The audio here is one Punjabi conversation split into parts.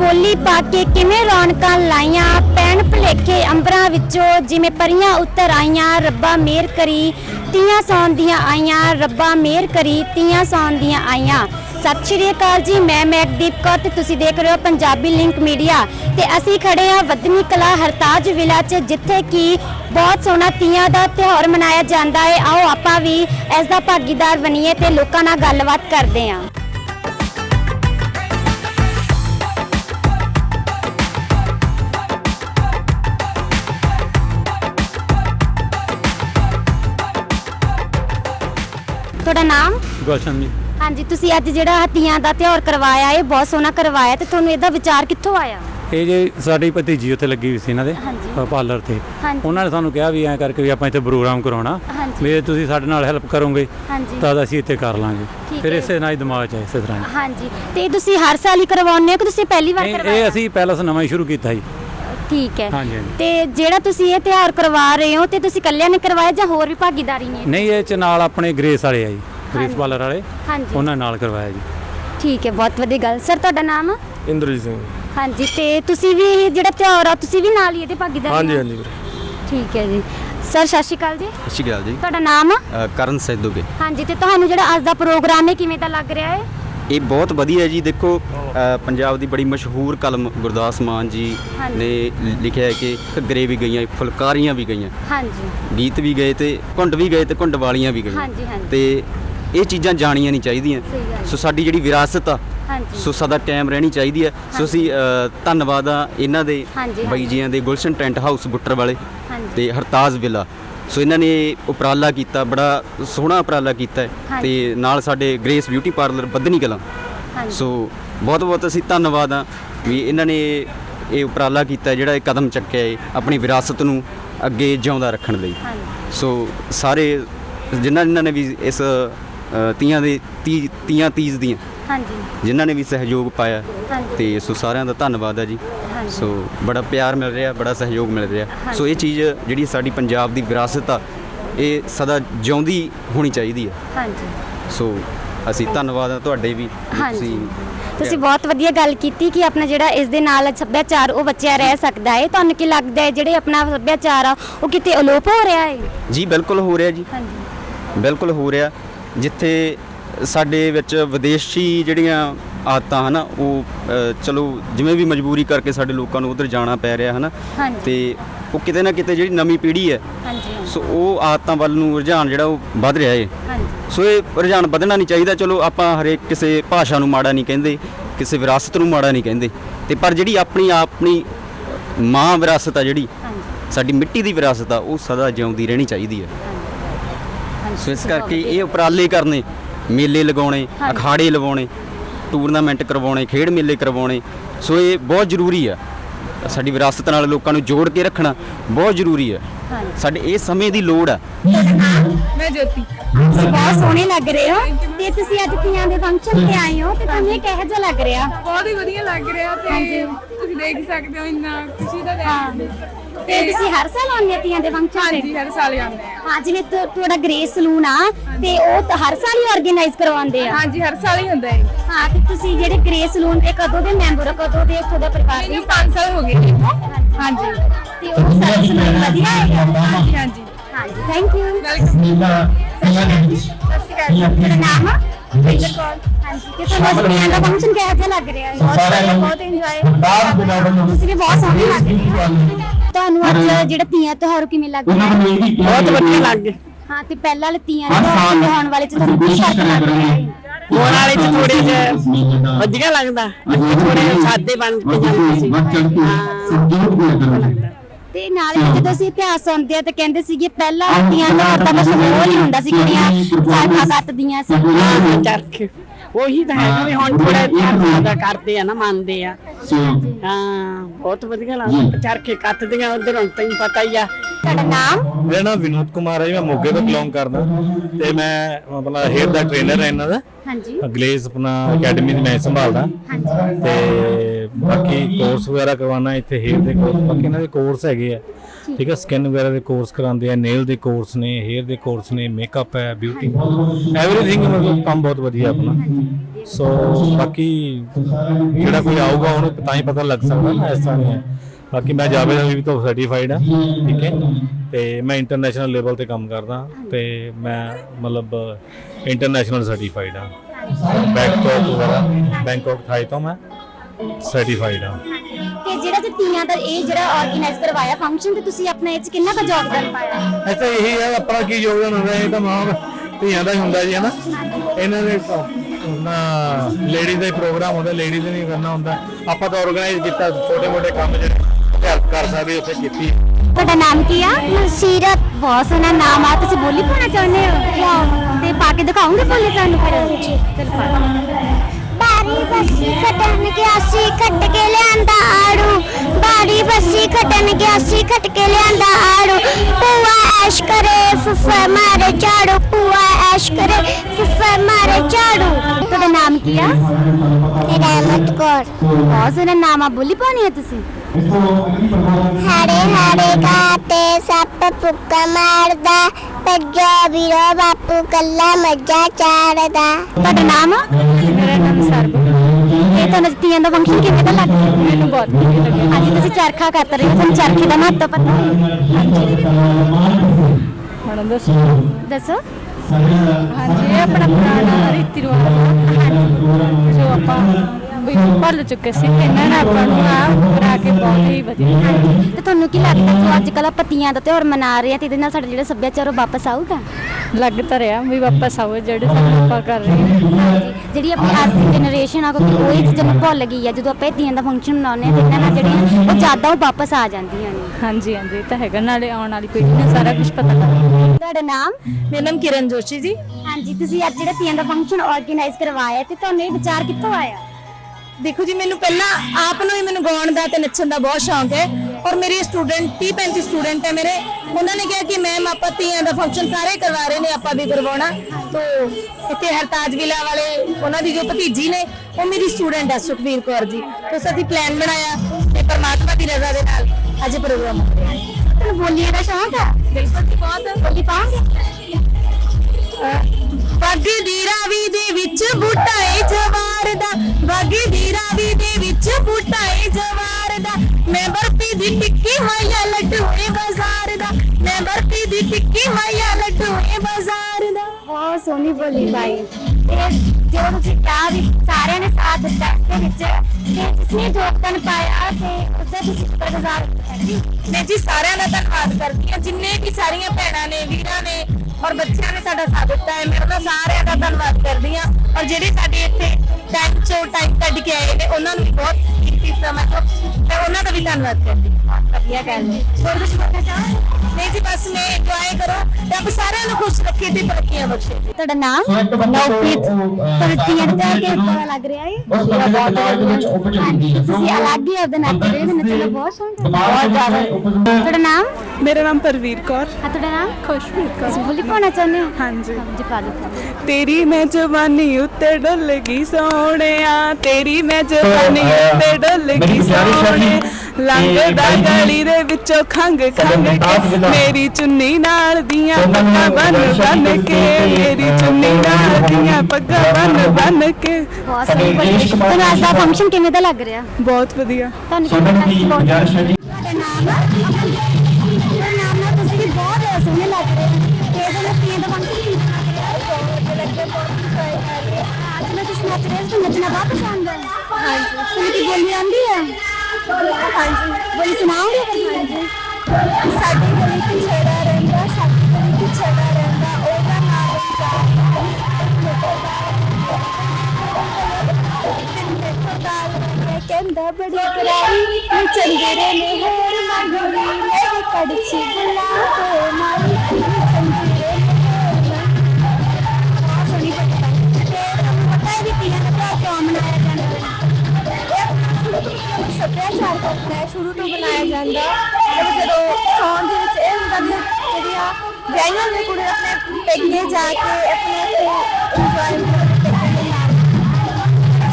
ਬੋਲੀ ਪਾ ਕੇ ਕਿਵੇਂ ਰੌਣਕਾਂ ਲਾਈਆਂ? ਪੈਣ ਭਲੇਖੇ ਅੰਬਰਾਂ ਵਿੱਚੋਂ ਜਿਵੇਂ ਪਰੀਆਂ ਉੱਤਰ ਆਈਆਂ, ਰੱਬਾ ਮੇਰ ਕਰੀ, ਤੀਆਂ ਸੌਣਦੀਆਂ ਆਈਆਂ, ਰੱਬਾ ਮੇਰ ਕਰੀ, ਤੀਆਂ ਸੌਣਦੀਆਂ ਆਈਆਂ। ਸਤਿ ਸ਼੍ਰੀ ਅਕਾਲ ਜੀ, ਮੈਂ ਮੈਕਦੀਪ ਕੌਰ ਤੇ ਤੁਸੀਂ ਦੇਖ ਰਹੇ ਹੋ ਪੰਜਾਬੀ ਲਿੰਕ ਮੀਡੀਆ। ਤੇ ਅਸੀਂ ਖੜੇ ਹਾਂ ਵਦਨੀ ਕਲਾ ਹਰਤਾਜ ਵਿਲਾ 'ਚ, ਜਿੱਥੇ ਕਿ ਬਹੁਤ ਸੋਹਣਾ ਤੀਆਂ ਦਾ ਤਿਉਹਾਰ ਮਨਾਇਆ ਜਾਂਦਾ ਹੈ। ਆਓ ਆਪਾਂ ਵੀ ਇਸ ਦਾ ਭਾਗੀਦਾਰ ਬਣੀਏ ਤੇ ਲੋਕਾਂ ਨਾਲ ਗੱਲਬਾਤ ਕਰਦੇ ਹਾਂ। ਗੁਲਸ਼ਨ ਜੀ ਹਾਂਜੀ ਤੁਸੀਂ ਅੱਜ ਜਿਹੜਾ ਤੀਆਂ ਦਾ ਤਿਉਹਾਰ ਕਰਵਾਇਆ ਇਹ ਬਹੁਤ ਸੋਹਣਾ ਕਰਵਾਇਆ ਤੇ ਤੁਹਾਨੂੰ ਇਹਦਾ ਵਿਚਾਰ ਕਿੱਥੋਂ ਆਇਆ ਇਹ ਜੇ ਸਾਡੀ ਭਤੀਜੀ ਉੱਥੇ ਲੱਗੀ ਹੋਈ ਸੀ ਇਹਨਾਂ ਦੇ ਹਾਂਜੀ। ਪਾਰਲਰ ਤੇ ਹਾਂਜੀ। ਉਹਨਾਂ ਨੇ ਸਾਨੂੰ ਕਿਹਾ ਵੀ ਐਂ ਕਰਕੇ ਵੀ ਆਪਾਂ ਇੱਥੇ ਪ੍ਰੋਗਰਾਮ ਕਰਾਉਣਾ ਹਾਂਜੀ। ਵੀ ਜੇ ਤੁਸੀਂ ਸਾਡੇ ਨਾਲ ਹੈਲਪ ਕਰੋਗੇ ਹਾਂਜੀ ਤਾਂ ਅਸੀਂ ਇੱਥੇ ਕਰ ਲਾਂਗੇ ਠੀਕ ਫਿਰ ਹੈ। ਇਸੇ ਨਾਲ ਹੀ ਦਿਮਾਗ 'ਚ ਆਇਆ ਇਸੇ ਤਰ੍ਹਾਂ ਹੀ। ਹਾਂਜੀ ਤੇ ਤੁਸੀਂ ਹਰ ਸਾਲ ਹੀ ਕਰਵਾਉਂਦੇ ਹੋ ਕਿ ਤੁਸੀਂ ਪਹਿਲੀ ਵਾਰ ਨਹੀਂ ਕਰਵਾਇਆ ਇਹ ਅਸੀਂ ਪੈਲਸ ਨਵਾਂ ਹੀ ਸ਼ੁਰੂ ਕੀਤਾ ਜੀ ਠੀਕ ਹੈ ਹਾਂਜੀ, ਹਾਂਜੀ। ਤੇ ਜਿਹੜਾ ਤੁਸੀਂ ਇਹ ਤਿਉਹਾਰ ਕਰਵਾ ਰਹੇ ਹੋ ਤੇ ਤੁਸੀਂ ਇਕੱਲਿਆਂ ਨੇ ਕਰਵਾਇਆ ਜਾਂ ਹੋਰ ਵੀ ਭਾਗੀਦਾਰੀ ਨੇ ਨਹੀਂ ਇਹ ਚ ਨਾਲ ਆਪਣੇ ਗ੍ਰੇਸ ਵਾਲੇ ਆ ਜੀ ਹਾਂਜੀ। ਪਾਰਲਰ ਵਾਲੇ ਹਾਂਜੀ। ਉਹਨਾਂ ਨਾਲ ਕਰਵਾਇਆ ਜੀ। ਠੀਕ ਹੈ ਬਹੁਤ ਵਧੀਆ ਗੱਲ। ਸਰ ਤੁਹਾਡਾ ਨਾਮ? ਇੰਦਰਜੀਤ ਸਿੰਘ। ਹਾਂਜੀ ਤੇ ਤੁਸੀਂ ਵੀ ਇਹ ਜਿਹੜਾ ਤਿਉਹਾਰ ਆ ਤੁਸੀਂ ਵੀ ਨਾਲ ਹੀ ਇਹਦੇ ਭਾਗੀਦਾਰ ਹਾਂਜੀ? ਹਾਂਜੀ ਵੀਰੇ। ਠੀਕ ਹੈ ਜੀ। ਸਰ ਸਤਿ ਸ਼੍ਰੀ ਅਕਾਲ ਜੀ। ਸਤਿ ਸ਼੍ਰੀ ਅਕਾਲ ਜੀ। ਤੁਹਾਡਾ ਨਾਮ? ਅ, ਕਰਨ ਸੈਦੋਗੇ। ਹਾਂਜੀ ਤੇ ਤੁਹਾਨੂੰ ਜਿਹੜਾ ਅੱਜ ਦਾ ਪ੍ਰੋਗਰਾਮ ਹੈ ਕਿਵੇਂ ਦਾ ਲੱਗ ਰਿਹਾ ਹੈ? ਇਹ ਬਹੁਤ ਵਧੀਆ ਜੀ। ਦੇਖੋ ਅ, ਪੰਜਾਬ ਦੀ ਬੜੀ ਮਸ਼ਹੂਰ ਕਲਮ ਗੁਰਦਾਸ ਮਾਨ ਜੀ ਹਾਂਜੀ। ਨੇ ਲਿਖਿਆ ਹੈ ਕਿ ਘੱਗਰੇ ਵੀ ਗਈਆਂ ਫੁਲਕਾਰੀਆਂ ਵੀ ਗਈਆਂ। ਹਾਂਜੀ। ਗੀਤ ਵੀ ਗਏ ਤੇ ਘੁੰਡ ਵੀ ਗਏ ਤੇ ਘੁੰਡ ਵਾਲੀਆਂ ਵੀ ਗਈਆਂ। ਹਾਂਜੀ, ਹਾਂਜੀ। ਤੇ ਇਹ ਚੀਜ਼ਾਂ ਜਾਣੀਆਂ ਨਹੀਂ ਚਾਹੀਦੀਆਂ। ਸੋ ਸਾਡੀ ਜਿਹੜੀ ਵਿਰਾਸਤ ਆ ਹਾਂਜੀ। ਸੋ ਸਦਾ ਕਾਇਮ ਰਹਿਣੀ ਚਾਹੀਦੀ ਹੈ। ਸੋ ਅਸੀਂ ਧੰਨਵਾਦ ਆ ਇਹਨਾਂ ਦੇ ਬਾਈ ਜੀਆਂ ਦੇ ਗੁਲਸ਼ਨ ਟੈਂਟ ਹਾਊਸ ਬੁੱਟਰ ਵਾਲੇ ਤੇ ਹਰਤਾਜ ਵਿਲਾ। ਸੋ ਇਹਨਾਂ ਨੇ ਉਪਰਾਲਾ ਕੀਤਾ ਬੜਾ ਸੋਹਣਾ ਉਪਰਾਲਾ ਕੀਤਾ। ਤੇ ਨਾਲ ਸਾਡੇ grace beauty parlour Baddni Kalan. So ਬਹੁਤ ਬਹੁਤ ਅਸੀਂ ਧੰਨਵਾਦ ਆ ਵੀ ਇਹਨਾਂ ਨੇ ਇਹ ਉਪਰਾਲਾ ਕੀਤਾ ਜਿਹੜਾ ਇਹ ਕਦਮ ਚੱਕਿਆ ਹੈ ਆਪਣੀ ਵਿਰਾਸਤ ਨੂੰ ਅੱਗੇ ਜਿਉਂਦਾ ਰੱਖਣ ਲਈ। ਸੋ ਸਾਰੇ ਜਿਨ੍ਹਾਂ ਜਿਨ੍ਹਾਂ ਨੇ ਵੀ ਇਸ ਤੀਆਂ ਦੇ ਤੀਆਂ ਤੀਜ ਦੀਆਂ। ਹਾਂਜੀ। ਜਿਨ੍ਹਾਂ ਨੇ ਵੀ ਸਹਿਯੋਗ ਪਾਇਆ। ਹਾਂਜੀ। ਤੇ ਸੋ ਸਾਰਿਆਂ ਦਾ ਧੰਨਵਾਦ ਹੈ ਜੀ। ਹਾਂਜੀ। ਸੋ ਬੜਾ ਪਿਆਰ ਮਿਲ ਰਿਹਾ ਬੜਾ ਸਹਿਯੋਗ ਮਿਲ ਰਿਹਾ। ਸੋ ਇਹ ਚੀਜ਼ ਜਿਹੜੀ ਸਾਡੀ ਪੰਜਾਬ ਦੀ ਵਿਰਾਸਤ ਆ ਇਹ ਸਦਾ ਜਿਉਂਦੀ ਹੋਣੀ ਚਾਹੀਦੀ ਹੈ। ਹਾਂਜੀ। ਸੋ ਅਸੀਂ ਧੰਨਵਾਦ ਆ ਤੁਹਾਡੇ ਵੀ। ਹਾਂਜੀ। ਤੁਸੀਂ ਬਹੁਤ ਵਧੀਆ ਗੱਲ ਕੀਤੀ ਕਿ ਆਪਣਾ ਜਿਹੜਾ ਇਸ ਦੇ ਨਾਲ ਸੱਭਿਆਚਾਰ ਉਹ ਬਚਿਆ ਰਹਿ ਸਕਦਾ ਹੈ। ਤੁਹਾਨੂੰ ਕੀ ਲੱਗਦਾ ਹੈ ਜਿਹੜੇ ਆਪਣਾ ਸੱਭਿਆਚਾਰ ਆ ਉਹ ਕਿਤੇ ਅਲੋਪ ਹੋ ਰਿਹਾ ਹੈ? ਜੀ ਬਿਲਕੁਲ ਹੋ ਰਿਹਾ ਜੀ। ਹਾਂਜੀ। ਬਿਲਕੁਲ ਹੋ ਰਿਹਾ। ਜਿੱਥੇ ਸਾਡੇ ਵਿੱਚ ਵਿਦੇਸ਼ੀ ਜਿਹੜੀਆਂ ਆਦਤਾਂ ਹਨ ਉਹ ਚਲੋ ਜਿਵੇਂ ਵੀ ਮਜਬੂਰੀ ਕਰਕੇ ਸਾਡੇ ਲੋਕਾਂ ਨੂੰ ਉਧਰ ਜਾਣਾ ਪੈ ਰਿਹਾ ਹਨਾ ਤੇ ਉਹ ਕਿਤੇ ਨਾ ਕਿਤੇ ਜਿਹੜੀ ਨਵੀਂ ਪੀੜ੍ਹੀ ਹੈ ਹਾਂਜੀ ਸੋ ਉਹ ਆਦਤਾਂ ਵੱਲ ਨੂੰ ਰੁਝਾਨ ਜਿਹੜਾ ਉਹ ਵੱਧ ਰਿਹਾ ਹੈ ਹਾਂਜੀ। ਸੋ ਇਹ ਰੁਝਾਨ ਵਧਣਾ ਨਹੀਂ ਚਾਹੀਦਾ ਚਲੋ ਆਪਾਂ ਹਰੇਕ ਕਿਸੇ ਭਾਸ਼ਾ ਨੂੰ ਮਾੜਾ ਨਹੀਂ ਕਹਿੰਦੇ ਕਿਸੇ ਵਿਰਾਸਤ ਨੂੰ ਮਾੜਾ ਨਹੀਂ ਕਹਿੰਦੇ ਤੇ ਪਰ ਜਿਹੜੀ ਆਪਣੀ ਆਪਣੀ ਮਾਂ ਵਿਰਾਸਤ ਆ ਜਿਹੜੀ ਸਾਡੀ ਮਿੱਟੀ ਦੀ ਵਿਰਾਸਤ ਆ ਉਹ ਸਦਾ ਜਿਉਂਦੀ ਰਹਿਣੀ ਚਾਹੀਦੀ ਹੈ। ਸੋ ਇਸ ਕਰਕੇ ਇਹ ਉਪਰਾਲੇ ਕਰਨੇ ਮੇਲੇ ਲਗਾਉਣੇ। ਅਖਾੜੇ ਲਵਾਉਣੇ ਟੂਰਨਾਮੈਂਟ ਕਰਵਾਉਣੇ ਖੇਡ ਮੇਲੇ ਕਰਵਾਉਣੇ ਸੋ ਇਹ ਬਹੁਤ ਜ਼ਰੂਰੀ ਆ। ਸਾਡੀ ਵਿਰਾਸਤ ਨਾਲ ਲੋਕਾਂ ਨੂੰ ਜੋੜ ਕੇ ਰੱਖਣਾ ਬਹੁਤ ਜ਼ਰੂਰੀ ਹੈ ਸਾਡੇ ਇਹ ਸਮੇਂ ਦੀ ਲੋੜ ਆ। ਮੈਂ ਜੋਤੀ। ਤੁਸੀਂ ਬਹੁਤ ਸੋਹਣੇ ਲੱਗ ਰਹੇ ਹੋ ਤੇ ਤੁਸੀਂ ਅੱਜ ਤੀਆਂ ਦੇ ਫੰਕਸ਼ਨ ਤੇ ਆਏ ਹੋ ਤੇ ਤੁਹਾਨੂੰ ਇਹ ਕਿਹੋ ਜਿਹਾ ਲੱਗ ਰਿਹਾ? ਬਹੁਤ ਹੀ ਵਧੀਆ ਲੱਗ ਰਿਹਾ ਤੇ ਤੁਸੀਂ ਦੇਖ ਸਕਦੇ ਹੋ ਇੰਨਾ ਖੁਸ਼ੀ ਦਾ ਹਾਂ। ਟਾਈਮ ਤੇ ਤੁਸੀਂ ਹਰ ਸਾਲ ਆਉਂਦੇ ਹੋ ਤੀਆਂ ਦੇ ਫੰਕਸ਼ਨ ਤੇ ਹਾਂਜੀ ਹਰ ਸਾਲ ਆਉਂਦੇ ਆ। ਹਾਂ ਜਿਵੇਂ ਤੁ- ਤੁਹਾਡਾ ਗ੍ਰੇਸ ਸਲੂਨ ਆ ਤੇ ਉਹ ਤਾਂ ਹਰ ਸਾਲ ਹੀ ਆਰਗੇਨਾਈਜ਼ ਕਰਵਾਉਂਦੇ ਆ? ਹਾਂਜੀ ਹਰ ਸਾਲ ਹੀ ਹੁੰਦਾ ਹੈ ਹਾਂ ਤੇ ਤੁਸੀਂ ਜਿਹੜੇ ਗ੍ਰੇਸ ਸਲੂਨ ਦੇ ਕਦੋਂ ਦੇ ਮੈਂਬਰ ਹੋ ਕਦੋਂ ਦੇ ਉੱਥੋਂ ਦਾ ਪਰਿਵਾਰ ਦੇ ਮੈਨੂੰ 5 ਸਾਲ ਹੋ ਗਏ ਹਾਂਜੀ। ਤੇ ਉਹ ਸਾਰਾ ਸਲੂਨ ਵਧੀਆ ਹੈ? ਹਾਂਜੀ ਹਾਂਜੀ। ਹਾਂਜੀ ਥੈਂਕ ਯੂ ਵੈਲਕਮ ਸਤਿ ਸ਼੍ਰੀ ਅਕਾਲ ਜੀ। ਤੁਹਾਡਾ ਨਾਮ? ਆ ਵਿੰਦਰ ਕੌਰ। ਹਾਂਜੀ ਤੇ ਤੁਹਾਨੂੰ ਅੱਜ ਦਾ ਫੰਕਸ਼ਨ ਕਿਹੋ ਜਿਹਾ ਲੱਗ ਰਿਹਾ ਹੈ? ਬਹੁਤ ਬਹੁਤ ਇੰਜੋਏ ਤੁਸੀਂ ਵੀ ਬਹੁਤ ਸੋਹਣੇ ਲੱਗ ਰਹੇ ਹੋ। ਤੁਹਾਨੂੰ ਅੱਜ ਜਿਹੜਾ ਤੀਆਂ ਤਿਉਹਾਰ ਕਿਵੇਂ ਲੱਗ ਰਿਹਾ? ਬਹੁਤ ਵਧੀਆ ਲੱਗ ਗਏ। ਹਾਂ ਤੇ ਪਹਿਲਾਂ ਵਾਲੇ ਤੀਆਂ ਦੇ ਤਿਉਹਾਰ ਤੇ ਹੋਣ ਵਾਲੇ ਚ ਤੁਹਾਨੂੰ ਕੀ ਫ਼ਰਕ ਲੱਗ ਰਿਹਾ ਹੈ ਹੋਣ ਵਾਲੇ ਚ ਥੋੜੇ ਜਿਹਾ ਵਧੀਆ ਲੱਗਦਾ। ਅੱਗੇ ਥੋੜੇ ਸਾਦੇ ਬਣ ਕੇ ਜਾਂਦੇ ਸੀ। ਹਾਂ। ਤੇ ਨਾਲ ਹੀ। ਜਦੋਂ ਅਸੀਂ ਇਤਿਹਾਸ ਸੁਣਦੇ ਆ ਤੇ ਕਹਿੰਦੇ ਸੀਗੇ ਪਹਿਲਾਂ ਤੀਆਂ ਦਾ ਔਰਤਾਂ ਦਾ ਮਾਹੌਲ ਹੀ ਹੁੰਦਾ ਸੀ ਕੁੜੀਆਂ ਚਰਖਾ ਕੱਤਦੀਆਂ ਸੀ। ਹਾਂ ਚਰਖੇ ਉਹੀ ਤਾਂ ਹੈ ਵੀ ਹੁਣ ਥੋੜਾ ਜ਼ਿਆਦਾ ਕਰਦੇ ਆ ਨਾ ਮੰਨਦੇ ਆ। ਹਾਂ। ਬਹੁਤ ਵਧੀਆ ਲੱਗਦਾ। ਚਰਖੇ ਕੱਤਦੀਆਂ ਉਧਰੋਂ ਤੈਨੂੰ ਪਤਾ ਹੀ ਆ। ਤੁਹਾਡਾ ਨਾਮ? ਮੇਰਾ ਨਾਮ ਵਿਨੋਦ ਕੁਮਾਰ ਹੈ ਜੀ ਮੈਂ ਮੋਗੇ ਤੋਂ ਬਿਲੋਂਗ ਕਰਦਾ। ਤੇ ਮੈਂ ਆਪਣਾ ਹੇਅਰ ਦਾ ਟ੍ਰੇਨਰ ਹਾਂ ਇਹਨਾਂ ਦਾ। ਹਾਂਜੀ। ਗਲੇਜ਼ ਆਪਣਾ ਅਕੈਡਮੀ ਦੀ ਮੈਂ ਸੰਭਾਲਦਾ। ਹਾਂਜੀ। ਤੇ ਬਾਕੀ ਕੋਰਸ ਵਗੈਰਾ ਕਰਵਾਉਣਾ ਇੱਥੇ ਹੇਅਰ ਦੇ ਕੋਰਸ ਬਾਕੀ ਇਹਨਾਂ ਦੇ ਕੋਰਸ ਹੈਗੇ ਆ। ਠੀਕ। ਹੈ ਸਕਿਨ ਵਗੈਰਾ ਦੇ ਕੋਰਸ ਕਰਾਉਂਦੇ ਆ ਨੇਲ ਦੇ ਕੋਰਸ ਨੇ ਹੇਅਰ ਦੇ ਕੋਰਸ ਨੇ ਮੇਕਅਪ ਹੈ ਬਿਊਟੀ ਐਵਰੀਥਿੰਗ ਮਤਲਬ ਕੰਮ ਬਹੁਤ ਵਧੀਆ ਆਪਣਾ। ਸੋ ਬਾਕੀ ਜਿਹੜਾ ਕੋਈ ਆਊਗਾ ਉਹਨੂੰ ਤਾਂ ਹੀ ਪਤਾ ਲੱਗ ਸਕਦਾ ਨਾ ਇਸ ਤਰ੍ਹਾਂ ਨਹੀਂ ਹੈ ਬਾਕੀ ਮੈਂ ਜਾਵੇਦ ਵੀ ਤੋਂ ਸਰਟੀਫਾਈਡ ਹਾਂ ਠੀਕ ਹੈ। ਤੇ ਮੈਂ ਇੰਟਰਨੈਸ਼ਨਲ ਲੈਵਲ ਤੇ ਕੰਮ ਕਰਦਾ ਤੇ ਮੈਂ ਮਤਲਬ ਇੰਟਰਨੈਸ਼ਨਲ ਸਰਟੀਫਾਈਡ ਹਾਂ ਬੈਂਕਾਕ ਵਗੈਰਾ ਬੈਂਕਾਕ ਥਾਈ ਤੋਂ ਮੈਂ ਸਰਟੀਫਾਈਡ ਹਾਂ ਤੇ ਜਿਹੜਾ ਤੇ ਤੀਆਂ ਦਾ ਇਹ ਜਿਹੜਾ ਆਰਗੇਨਾਈਜ਼ ਕਰਵਾਇਆ ਫੰਕਸ਼ਨ ਤੇ ਤੁਸੀਂ ਆਪਣੇ ਇਹ ਚ ਕਿੰਨਾ ਕੁ ਯੋਗਦਾਨ ਪਾਇਆ? ਅੱਛਾ ਇਹੀ ਹੈ ਆਪਣਾ ਕੀ ਯੋਗਦਾਨ ਹੁੰਦਾ ਇਹ ਤਾਂ ਮਾਂ ਧੀਆਂ ਦਾ ਹੀ ਹੁੰਦਾ ਜੀ ਹਨਾ ਇਹਨਾਂ ਦੇ ਨਾ ਲੇਡੀਜ਼ ਦੇ ਪ੍ਰੋਗਰਾਮ ਹੁੰਦੇ ਲੇਡੀਜ਼ ਨੇ ਕਰਨਾ ਹੁੰਦਾ। ਆਪਾਂ ਤਾਂ ਆਰਗੇਨਾਈਜ਼ ਕੀਤਾ ਛੋਟੇ ਮੋਟੇ ਕੰਮ ਜਿਹੜੇ ਹੈਲਪ ਕਰ ਸਕਦੇ ਉੱਥੇ ਕੀਤੀ। ਤੁਹਾਡਾ ਨਾਮ ਕੀ ਆ? ਸੀਰਤ ਬਹੁਤ ਸੋਹਣਾ ਨਾਮ ਆ ਤੁਸੀਂ ਬੋਲੀ ਪਾਉਣਾ ਚਾਹੁੰਦੇ ਹੋ? ਤੇ ਪਾ ਕੇ ਦਿਖਾਓਗੇ ਬੋਲੀ ਸਾਨੂੰ ਫਿਰ? ਜੀ ਚਲ ਪਾ ਬਾਰੀ ਬੱਸੀ ਖੱਟਣ ਗਿਆ ਸੀ ਖੱਟ ਕੇ ਲਿਆਂਦਾ ਆੜੂ। ਬਾਰੀ ਬੱਸੀ ਖੱਟਣ ਗਿਆ ਸੀ ਖੱਟ ਕੇ ਲਿਆਂਦਾ ਆੜੂ। ਪੂਆ ਐਸ਼ ਕਰੇ ਫੁੱਫਾ ਮਾਰੇ ਝਾੜੂ। ਪੂਆ ਐਸ਼ ਕਰੇ ਫੁੱਫਾ ਮਾਰੇ ਝਾੜੂ। ਤੁਹਾਡਾ ਨਾਮ ਕੀ ਆ? ਰਹਿਮਤ ਕੌਰ। ਬਹੁਤ ਸੋਹਣਾ ਨਾਮ ਆ। ਬੋਲੀ ਪਾਉਣੀ ਹੈ ਤੁਸੀਂ? ਹਰੇ ਹਰੇ ਗਾਤੇ ਸੱਪ ਪੁੱਕਾ ਮਾਰਦਾ ਭੱਜਾ ਵੀਰੋ ਬਾਪੂ ਕੱਲਾ ਮੱਝਾ ਚਾਰਦਾ ਤੁਹਾਡਾ ਨਾਮ? ਮੇਰਾ ਨਾਮ ਸਰਬ। ਇਹ ਤੁਹਾਨੂੰ ਤੀਆਂ ਦਾ ਫੰਕਸ਼ਨ ਕਿਵੇਂ ਦਾ ਲੱਗਦਾ ਮੈਨੂੰ ਬਹੁਤ ਵਧੀਆ ਲੱਗਿਆ। ਅੱਜ ਤੁਸੀਂ ਚਰਖਾ ਕੱਤ ਰਹੇ ਹੋ ਤੁਹਾਨੂੰ ਚਰਖੇ ਦਾ ਮਹੱਤਵ ਪਤਾ ਹੈ? ਦੱਸੋ। ਦੱਸੋ। ਹਾਂਜੀ ਇਹ ਆਪਣਾ ਪੁਰਾਣਾ ਰੀਤੀ ਰਿਵਾਜ ਆ ਜੋ ਆਪਾਂ ਵੀ ਭੁੱਲ ਚੁੱਕੇ ਸੀ ਤੇ ਇਹਨਾਂ ਨੇ ਆਪਾਂ ਨੂੰ ਆ ਕਰਾ ਕੇ ਬਹੁਤ ਹੀ ਵਧੀਆ ਤੇ ਤੁਹਾਨੂੰ ਕੀ ਲੱਗਦਾ ਜੋ ਅੱਜ ਕੱਲ੍ਹ ਆਪਾਂ ਤੀਆਂ ਦਾ ਤਿਉਹਾਰ ਮਨਾ ਰਹੇ ਹਾਂ ਤੇ ਇਹਦੇ ਨਾਲ ਸਾਡਾ ਜਿਹੜਾ ਸੱਭਿਆਚਾਰ ਉਹ ਵਾਪਸ ਆਊਗਾ? ਲੱਗ ਤਾਂ ਰਿਹਾ ਵੀ ਵਾਪਸ ਆਵੇ ਜਿਹੜੇ ਸਾਨੂੰ ਆਪਾਂ ਕਰ ਰਹੇ ਹਾਂ। ਜਿਹੜੀ ਆਪਣੀ ਅੱਜ ਦੀ ਜਨਰੇਸ਼ਨ ਆ ਕਿਉਂਕਿ ਉਹ ਇਹ ਚੀਜ਼ਾਂ ਨੂੰ ਭੁੱਲ ਗਈ ਆ ਜਦੋਂ ਆਪਾਂ ਇਹ ਤੀਆਂ ਦਾ ਫੰਕਸ਼ਨ ਮਨਾਉਂਦੇ ਤੇ ਇਹਨਾਂ ਨਾਲ ਜਿਹੜੀਆਂ ਉਹ ਯਾਦਾਂ ਉਹ ਵਾਪਸ ਆ ਜਾਂਦੀਆਂ ਨੇ। ਹਾਂਜੀ ਹਾਂਜੀ ਇਹ ਤਾਂ ਹੈਗਾ। ਨਾਲੇ ਆਉਣ ਵਾਲੀ ਪੀੜ੍ਹੀ ਨੂੰ ਸਾਰਾ ਕੁਝ ਪਤਾ ਲੱਗ ਤੁਹਾਡਾ ਨਾਮ? ਮੇਰਾ ਨਾਮ ਕਿਰਨ ਜੋਸ਼ੀ ਜੀ। ਹਾਂਜੀ ਤੁਸੀਂ ਅੱਜ ਜਿਹੜਾ ਤੀਆਂ ਦਾ ਫੰਕਸ਼ਨ ਆਰਗੇਨਾਈਜ਼ ਕਰਵਾਇਆ ਤੇ ਤੁਹਾਨੂੰ ਇਹ ਵਿਚਾਰ ਕਿੱਥੋਂ ਆਇਆ? ਦੇਖੋ ਜੀ ਮੈਨੂੰ ਪਹਿਲਾਂ ਆਪ ਨੂੰ ਹੀ ਮੈਨੂੰ ਗਾਉਣ ਦਾ ਤੇ ਨੱਚਣ ਦਾ ਬਹੁਤ ਸ਼ੌਂਕ ਹੈ ਔਰ ਮੇਰੇ ਸਟੂਡੈਂਟ 30 35 ਸਟੂਡੈਂਟ ਹੈ ਮੇਰੇ। ਉਹਨਾਂ ਨੇ ਕਿਹਾ ਕਿ ਮੈਮ ਆਪਾਂ ਤੀਆਂ ਦਾ ਫੰਕਸ਼ਨ ਸਾਰੇ ਕਰਵਾ ਰਹੇ ਨੇ ਆਪਾਂ ਵੀ ਕਰਵਾਉਣਾ। ਤੋ ਇੱਥੇ ਹਰਤਾਜ ਵਿਲਾ ਵਾਲੇ ਉਹਨਾਂ ਦੀ ਜੋ ਭਤੀਜੀ ਨੇ ਉਹ ਮੇਰੀ ਸਟੂਡੈਂਟ ਹੈ ਸੁਖਵੀਰ ਕੌਰ ਜੀ। ਤੋ ਅਸੀਂ ਪਲਾਨ ਬਣਾਇਆ ਤੇ ਪਰਮਾਤਮਾ ਦੀ ਰਜ਼ਾ ਦੇ ਨਾਲ ਅੱਜ ਪ੍ਰੋਗਰਾਮ ਹੋ ਰਿਹਾ ਹੈ। ਤੁਹਾਨੂੰ ਦਾ ਸ਼ੌਂਕ ਆ ਬਿਲਕੁਲ ਜੀ ਬਹੁਤ। ਬੋਲੀ ਪਾਉਂਗੇ? ਬੱਗ ਦੀ ਰਾਵੀ ਦੇ ਵਿੱਚ ਬੂਟਾ ਏ ਜਵਾਰ ਦਾ ਬੱਗ ਰਾਵੀ ਦੇ ਵਿੱਚ ਬੂਟਾ ਏ ਜਵਾਰ ਦਾ। ਮੈਂ ਬਰਫੀ ਦੀ ਟਿੱਕੀ ਮਾਇਆ ਲੱਡੂ ਬਾਜ਼ਾਰ ਦਾ। ਮੈਂ ਬਰਫੀ ਦੀ ਟਿੱਕੀ ਮਾਇਆ ਲੱਡੂ ਬਾਜ਼ਾਰ ਦਾ। ਬਹੁਤ ਸੋਹਣੀ ਬੋਲੀ ਭਾਈ ਤੇ ਜਦੋਂ ਤੁਸੀਂ ਕਿਹਾ ਵੀ ਸਾਰਿਆਂ ਨੇ ਸਾਥ ਦਿੱਤਾ ਇਸ ਦੇ ਵਿੱਚ, ਤੇ ਜਿਸਨੇ ਯੋਗਦਾਨ ਪਾਇਆ ਤੇ ਉਸਦਾ ਤੁਸੀਂ ਸ਼ੁਕਰਗੁਜ਼ਾਰ ਹਾਂ ਜੀ। ਮੈਂ ਜੀ ਸਾਰਿਆਂ ਦਾ ਧੰਨਵਾਦ ਕਰਦੀ ਹਾਂ। ਜਿੰਨੇ ਵੀ ਸਾਰੀਆਂ ਭੈਣਾਂ ਨੇ, ਵੀਰਾਂ ਨੇ ਔਰ ਬੱਚਿਆਂ ਨੇ ਸਾਡਾ ਸਾਥ ਦਿੱਤਾ ਹੈ, ਮੈਂ ਉਹਨਾਂ ਸਾਰਿਆਂ ਦਾ ਧੰਨਵਾਦ ਕਰਦੀ ਹਾਂ। ਔਰ ਜਿਹੜੇ ਸਾਡੇ ਇੱਥੇ ਟਾਈਮ ਚੋਂ ਟਾਈਮ ਕੱਢ ਕੇ ਆਏ ਨੇ, ਉਹਨਾਂ ਨੂੰ ਵੀ ਬਹੁਤ ਕੀਮਤੀ ਸਮਾਂ ਦਾ ਵੀ ਧੰਨਵਾਦ ਕਰਦੀ ਹਾਂ। ਵਧੀਆ ਗੱਲ ਹੈ। ਹੋਰ ਕੁਝ ਬੋਲਣਾ ਚਾਹੋ ਨਹੀਂ ਜੀ ਬਸ ਮੈਂ ਇੰਜੋਏ ਕਰੋ। ਰੱਬ ਸਾਰਿਆਂ ਨੂੰ ਖੁਸ਼ ਰੱਖੇ ਤੇ ਤਰੱਕੀਆਂ ਬਖਸ਼ੇ। ਤੁਹਾਡਾ ਨਾਮ? ਨਵਪ੍ਰੀਤ। ਤਰੱਕੀਆਂ ਦਾ ਕਿ ਪਤਾ ਲੱਗ ਰਿਹਾ ਹੈ? ਤੁਸੀਂ ਅਲੱਗ ਹੀ ਉਹਦੇ ਨਾਲ ਰਹੇ ਨੇ ਨੱਚਣਾ ਬਹੁਤ ਸੋਹਣਾ ਬਹੁਤ ਜ਼ਿਆਦਾ ਤੁਹਾਡਾ ਨਾਮ? ਮੇਰਾ ਨਾਮ ਪਰਵੀਰ ਕੌਰ। ਹਾਂ ਤੁਹਾਡਾ ਨਾਮ? ਖੁਸ਼ਪ੍ਰੀਤ ਤੁਸੀਂ ਬੋਲੀ ਪਾਉਣਾ ਚਾਹੁੰਦੇ ਹੋ? ਹਾਂਜੀ। ਜੀ ਪਾ ਦਿਓ ਤੇਰੀ ਮੈਂ ਜਵਾਨੀ ਉੱਤੇ ਡੁੱਲ ਗਈ ਸੋਹਣਿਆ ਤੇਰੀ ਮੈਂ ਜਵਾਨੀ ਉੱਤੇ ਡੁੱਲ ਗਈ ਸੋਹਣੇ ਲੰਘਦਾ ਗਲੀ ਦੇ ਵਿੱਚੋਂ ਖੰਗ ਖੰਗ ਕੇ ਮੇਰੀ ਚੁੰਨੀ ਨਾਲ ਦੀਆਂ ਪੱਗਾਂ ਬੰਨ ਬੰਨ ਕੇ ਮੇਰੀ ਚੁੰਨੀ ਨਾਲ ਦੀਆਂ ਪੱਗਾਂ ਬੰਨ ਬੰਨ ਕੇ। ਤੁਹਾਨੂੰ ਅੱਜ ਦਾ ਫੰਕਸ਼ਨ ਕਿਵੇਂ ਦਾ ਲੱਗ ਰਿਹਾ? ਬਹੁਤ ਵਧੀਆ। ਤੁਹਾਨੂੰ ਕਿਵੇਂ ਲੱਗ ਲੱਗ ਦਾ ਤੁਹਾਨੂੰ ਨੱਚਣਾ ਬਹੁਤ ਪਸੰਦ ਹੈ। ਹਾਂਜੀ। ਤੁਹਾਨੂੰ ਕੀ ਬੋਲੀ ਆਉਂਦੀ ਹੈ? ਹਾਂਜੀ ਬੋਲੀ ਸੁਣਾਓਗੇ ਹਾਂਜੀ ਸਾਡੀ ਗਲੀ ਤੇ ਛੇੜਾ ਰਹਿੰਦਾ, ਸਾਡੀ ਗਲੀ ਤੇ ਛੇੜਾ ਰਹਿੰਦਾ, ਉਹਦਾ ਨਾਮ ਕਹਿੰਦਾ ਬੜੀ ਕਰਾਈ ਮੈਂ ਚੰਦਰੇ ਨੇ ਹੋਰ ਮੰਗਣੀ ਮੇਰੀ ਕੜਛੀ ਬੁਲਾ ਕੇ ਮਾਰੀ। ਹੈ ਸੱਭਿਆਚਾਰ ਕਰਦਾ ਸ਼ੁਰੂ ਤੋਂ ਬਣਾਇਆ ਜਾਂਦਾ। ਹੈ ਜਦੋਂ ਸੌਣ ਦੇ ਵਿੱਚ ਇਹ ਹੁੰਦਾ ਵੀ ਜਿਹੜੀਆਂ ਵਿਆਹੀਆਂ ਨੇ ਕੁੜੀ ਆਪਣੇ ਪੇਕੇ ਜਾ ਕੇ ਆਪਣੇ ਇੰਜੋਏ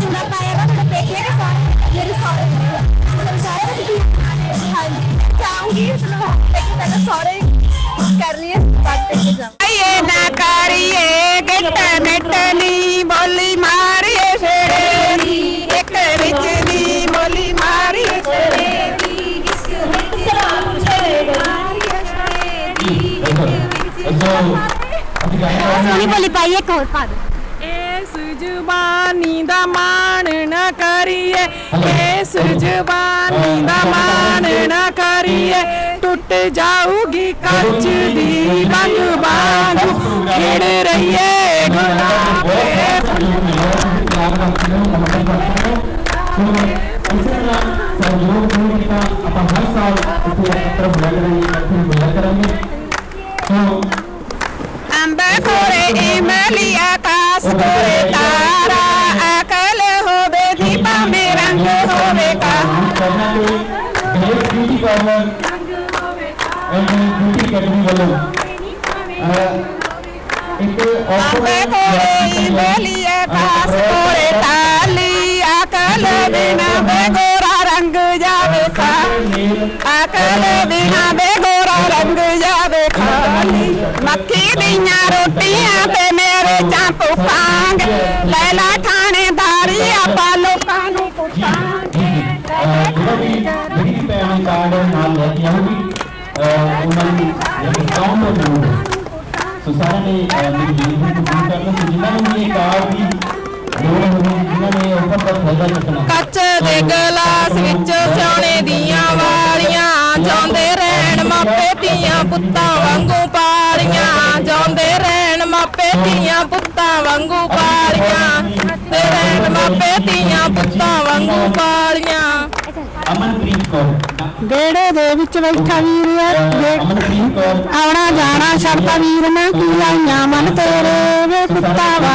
ਕਰਦੇ ਪਾਇਆ ਵਾ ਤੁਹਾਡੇ ਪੇਕੇ ਦੇ ਸਾਰੇ ਮੇਰੇ ਸਾਰੇ ਮੇਰੇ ਸਾਰੇ ਹਾਂਜੀ, ਚਾਹੂੰਗੀ ਚਲੋ ਪੇਕੇ ਪਹਿਲਾਂ ਸਾਰੇ ਕਰ ਲਈਏ ਬਾਅਦ ਪੇਕੇ ਜਾਵਾਂ। ਆਈਏ ਨਾ ਕਰੀਏ ਗਿੱਟ ਮਿੱਟ ਨੀ ਬੋਲੀ ਮਾਰੀਏ ਸੋਹਣੀ ਬੋਲੀ ਪਾਈ ਇੱਕ ਹੋਰ ਪਾ ਦਿਓ ਇਸ ਜ਼ੁਬਾਨੀ ਦਾ ਮਾਣ ਨਾ ਕਰੀਏ ਇਸ ਜ਼ੁਬਾਨੀ ਦਾ ਮਾਣ ਨਾ ਕਰੀਏ ਟੁੱਟ ਜਾਊਗੀ ਕੱਚ ਦੀ ਬੰਗ ਵਾਂਗੂ ਖੇਡ ਰਹੀਏ ਗੁਲਾਬ ਅੰਬੇ ਆਕਾਸ ਕੋਰੇ ਤਾਰਾ ਅਕਲ ਹੋਵੇ ਦੀਪਾ ਮੇ ਰੰਗ ਹੋਵੇ ਕਾ ਅੰਬੇ ਕੋਰੇ ਇਮਲੀ ਆਕਾਸ ਕੋਰੇ ਤਾਲੀ ਅਕਲ ਬਿਨਾ ਬੇਗੋਰਾ ਰੰਗ ਜਾਵੇ ਖਾ ਅਕਲ ਬਿਨਾ ਬੇਗੋਰਾ ਰੰਗ ਜਾਵੇ ਖਾਲੀ ਮੱਕੀ ਦੀਆਂ ਰੋਟੀਆਂ ਤੇ ਮੇਰੇ ਚਾਂਪੂ ਪਾਂਗ ਲੈਲਾ ਥਾਣੇਦਾਰੀ ਆਪਾਂ ਲੋਕਾਂ ਨੂੰ ਪੁੱਛਾਂਗੇ। ਸੋ ਸਾਰਿਆਂ ਨੇ ਮੇਰੀ ਬੇਨਤੀ ਨੂੰ ਕਬੂਲ ਕਰਨਾ ਸੋ ਜਿਨ੍ਹਾਂ ਨੂੰ ਵੀ ਇਹ ਕਾਰ ਦੀ ਲੋੜ ਹੋਵੇ ਜਿਨ੍ਹਾਂ ਨੇ ਉੱਪਰ ਦਾ ਫਾਇਦਾ ਚੁੱਕਣਾ ਕੱਚ ਦੇ ਗਲਾਸ ਵਿੱਚ ਸਿਆਣੇ ਦੀਆਂ ਵਾਲੀਆਂ ਧੀਆਂ ਪੁੱਤਾਂ ਵਾਂਗੂ ਪਾਲੀਆਂ ਜਾਉਂਦੇ ਰਹਿਣ ਮਾਪੇ ਧੀਆਂ ਪੁੱਤਾਂ ਵਾਂਗੂ ਪਾਲੀਆਂ ਤੇ ਰਹਿਣ ਮਾਪੇ ਧੀਆਂ ਪੁੱਤਾਂ ਵਾਂਗੂ ਪਾਲੀਆਂ। ਅਮਨਪ੍ਰੀਤ ਕੌਰ। ਬੇੜੇ ਦੇ ਵਿੱਚ ਬੈਠਾ ਵੀਰ ਆਉਣਾ ਜਾਣਾ ਸ਼ਰਤਾ ਵੀਰ ਨਾ ਕੀ ਆਈਆਂ ਮਨ ਤੇਰੇ ਵੇ ਕੁੱਤਾ ਵਾ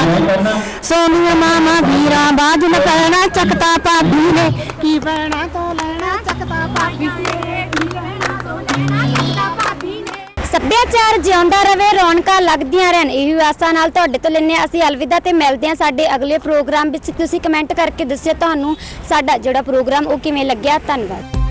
ਸੋਨੀਆ ਮਾਮਾ ਵੀਰਾਂ ਬਾਜ ਨ ਪੈਣਾ ਚੱਕਤਾ ਭਾਬੀ ਨੇ ਕੀ ਪੈਣਾ ਤੋਂ ਲੈਣਾ ਚੱਕਤਾ ਭਾਬੀ ਨੇ। ਸੱਭਿਆਚਾਰ ਜਿਉਂਦਾ ਰਵੇ, ਰੌਣਕਾਂ ਲੱਗਦੀਆਂ ਰਹਿਣ। ਇਹੀ ਆਸਾਂ ਨਾਲ ਤੁਹਾਡੇ ਤੋਂ ਲੈਨੇ ਹਾਂ। ਅਸੀਂ ਅਲਵਿਦਾ ਤੇ ਮਿਲਦੇ ਹਾਂ ਸਾਡੇ ਅਗਲੇ ਪ੍ਰੋਗਰਾਮ ਵਿੱਚ। ਤੁਸੀਂ ਕਮੈਂਟ ਕਰਕੇ ਦੱਸਿਓ ਤੁਹਾਨੂੰ ਸਾਡਾ ਜਿਹੜਾ ਪ੍ਰੋਗਰਾਮ ਉਹ ਕਿਵੇਂ ਲੱਗਿਆ। ਧੰਨਵਾਦ।